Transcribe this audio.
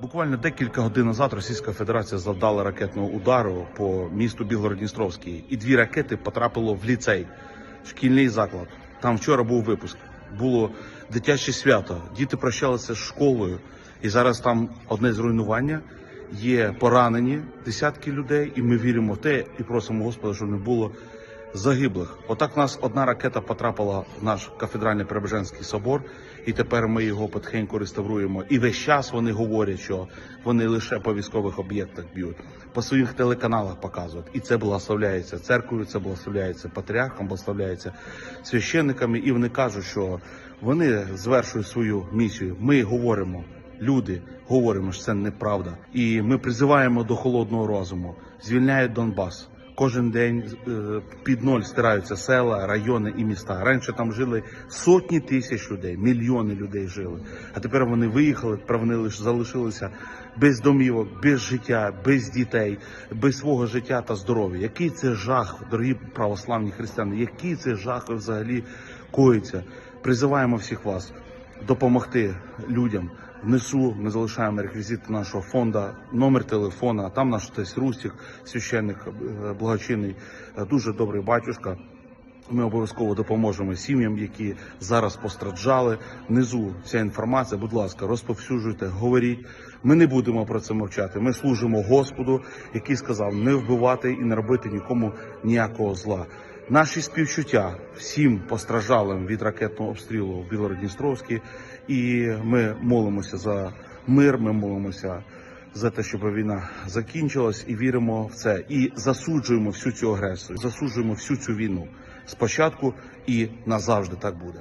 Буквально декілька годин назад Російська Федерація завдала ракетного удару по місту Білгород-Дністровський, і дві ракети потрапило в ліцей, шкільний заклад. Там вчора був випуск. Було дитяче свято. Діти прощалися з школою, і зараз там одне зруйнування. Є поранені десятки людей, і ми віримо в те і просимо Господа, щоб не було загиблих. Отак у нас одна ракета потрапила в наш кафедральний Преображенський собор, і тепер ми його потихеньку реставруємо. І весь час вони говорять, що вони лише по військових об'єктах б'ють, по своїх телеканалах показують. І це благословляється церквою, це благословляється патріархом, благословляється священниками. І вони кажуть, що вони звершують свою місію. Ми говоримо. Люди говоримо, що це неправда, і ми призиваємо до холодного розуму. Звільняють Донбас. Кожен день е, під ноль стираються села, райони і міста. Раніше там жили сотні тисяч людей, мільйони людей жили. А тепер вони виїхали, лише залишилися без домівок, без життя, без дітей, без свого життя та здоров'я. Який це жах, дорогі православні християни? Який це жах взагалі коїться? Призиваємо всіх вас допомогти людям. Внесу ми залишаємо реквізити нашого фонду, номер телефона. Там наш тесть Рустік, священник е, благочинний, е, дуже добрий батюшка. Ми обов'язково допоможемо сім'ям, які зараз постраждали. Внизу вся інформація. Будь ласка, розповсюджуйте, говоріть. Ми не будемо про це мовчати. Ми служимо Господу, який сказав не вбивати і не робити нікому ніякого зла. Наші співчуття всім постраждалим від ракетного обстрілу в Білородністровській, і ми молимося за мир. Ми молимося за те, щоб війна закінчилась, і віримо в це. І засуджуємо всю цю агресію, засуджуємо всю цю війну спочатку і назавжди так буде.